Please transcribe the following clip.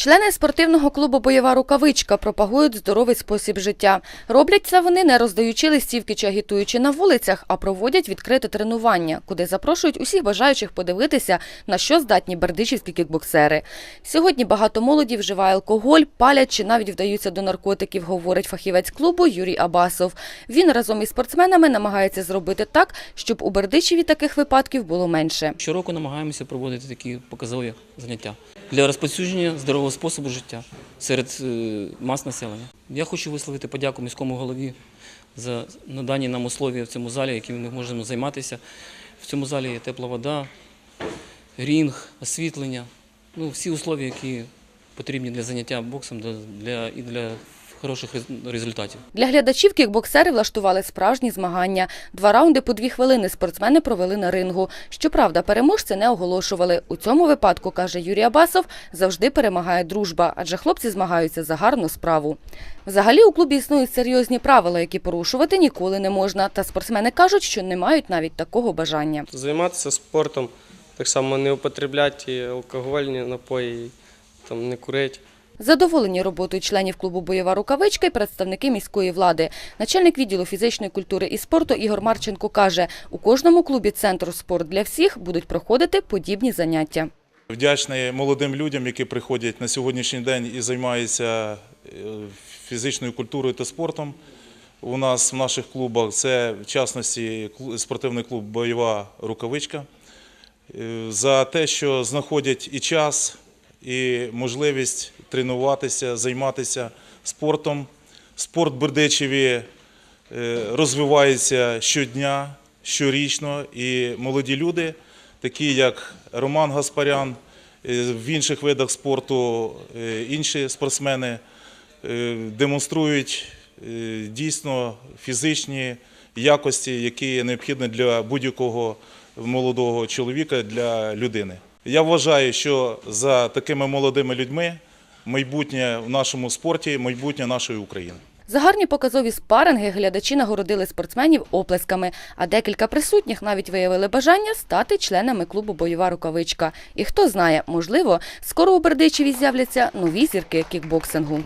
Члени спортивного клубу Бойова рукавичка пропагують здоровий спосіб життя. Роблять це вони не роздаючи листівки чи агітуючи на вулицях, а проводять відкрите тренування, куди запрошують усіх бажаючих подивитися, на що здатні бердичівські кікбоксери. Сьогодні багато молоді вживає алкоголь, палять чи навіть вдаються до наркотиків, говорить фахівець клубу Юрій Абасов. Він разом із спортсменами намагається зробити так, щоб у Бердичеві таких випадків було менше. Щороку намагаємося проводити такі показові заняття для розповсюдження здорового способу життя серед е, мас населення. Я хочу висловити подяку міському голові за надані нам условия в цьому залі, якими ми можемо займатися. В цьому залі є тепла вода, рінг, освітлення, ну, всі условия, які потрібні для заняття боксом для, і для хороших результатів. Для глядачів кікбоксери влаштували справжні змагання. Два раунди по дві хвилини спортсмени провели на рингу. Щоправда, переможці не оголошували. У цьому випадку, каже Юрій Абасов, завжди перемагає дружба, адже хлопці змагаються за гарну справу. Взагалі у клубі існують серйозні правила, які порушувати ніколи не можна. Та спортсмени кажуть, що не мають навіть такого бажання. Займатися спортом, так само не употребляти алкогольні напої, там, не курити. Задоволені роботою членів клубу Бойова рукавичка і представники міської влади. Начальник відділу фізичної культури і спорту Ігор Марченко каже, у кожному клубі центру спорт для всіх будуть проходити подібні заняття. Вдячний молодим людям, які приходять на сьогоднішній день і займаються е, фізичною культурою та спортом. У нас в наших клубах це в частності спортивний клуб Бойова рукавичка. Е, За те, що знаходять і час, і можливість тренуватися, займатися спортом. Спорт в Бердичеві е, розвивається щодня, щорічно, і молоді люди, такі як Роман Гаспарян, е, в інших видах спорту е, інші спортсмени демонструють дійсно фізичні якості, які необхідні для будь-якого молодого чоловіка, для людини. Я вважаю, що за такими молодими людьми майбутнє в нашому спорті, майбутнє нашої України. За гарні показові спаринги глядачі нагородили спортсменів оплесками, а декілька присутніх навіть виявили бажання стати членами клубу Бойова рукавичка. І хто знає, можливо, скоро у Бердичеві з'являться нові зірки кікбоксингу.